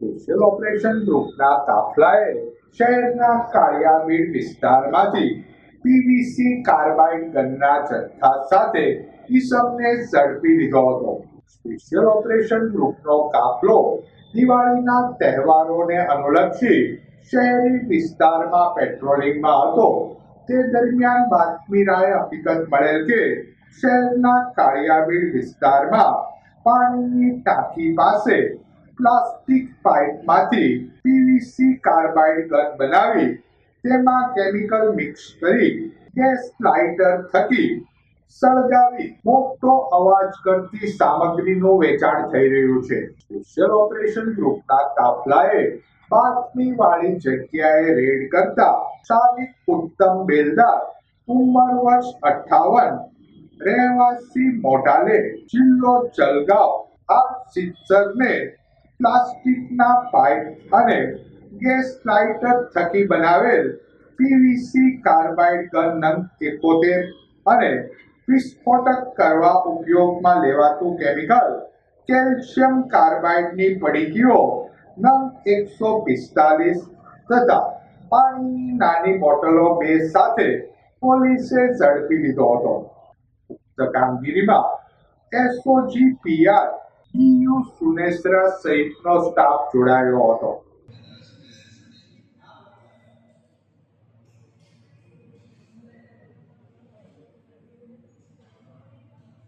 Special operation ગ્રુપના કાફલાએ શહેરના કાળિયામીડ વિસ્તારમાંથી પીવીસી કાર્બાઇડ ગનના જથ્થા સાથે ઈસમને ઝડપી લીધો હતો. સ્પેશિયલ ઓપરેશન ગ્રુપનો કાફલો દિવાળીના તહેવારોને અનુલક્ષી શહેરી વિસ્તારમાં પેટ્રોલિંગમાં હતો. તે દરમિયાન બાતમીરાએ હકીકત મળેલ કે શહેરના કાળિયાબીડ વિસ્તારમાં પાણીની ટાંકી પાસે પ્લાસ્ટિક પાઇપમાંથી પીવીસી કાર્બાઇડ ગન બનાવી તેમાં કેમિકલ મિક્સ કરી ગેસ લાઇટર થકી સળગાવી મોટો અવાજ કરતી સામગ્રીનું વેચાણ થઈ રહ્યું છે. સ્પેશિયલ ઓપરેશન ગ્રુપના કાફલાએ બાતમી વાળી જગ્યાએ રેડ કરતા સાવિક ઉત્તમ બેલદાર ઉંમર વર્ષ અઠાવન રહેવાસી મોઢાલે જિલ્લો જલગાંવ, આ સિત્સરને પ્લાસ્ટિકના પાઇપ અને ગેસ લાઇટર થકી બનાવેલ પીવીસી કાર્બાઇડ ગન નંગ એકોતેર અને વિસ્ફોટક કરવા ઉપયોગમાં લેવાતું કેમિકલ કેલ્શિયમ કાર્બાઇડની પડીકીઓ નંગ એકસો પિસ્તાલીસ તથા પાણીની નાની બોટલો બે સાથે પોલીસે ઝડપી લીધો હતો. ઉક્ત કામગીરીમાં એસઓજી પીઆર ઈયુ સુનેત્રા સહિતનો સ્ટાફ જોડાયો હતો.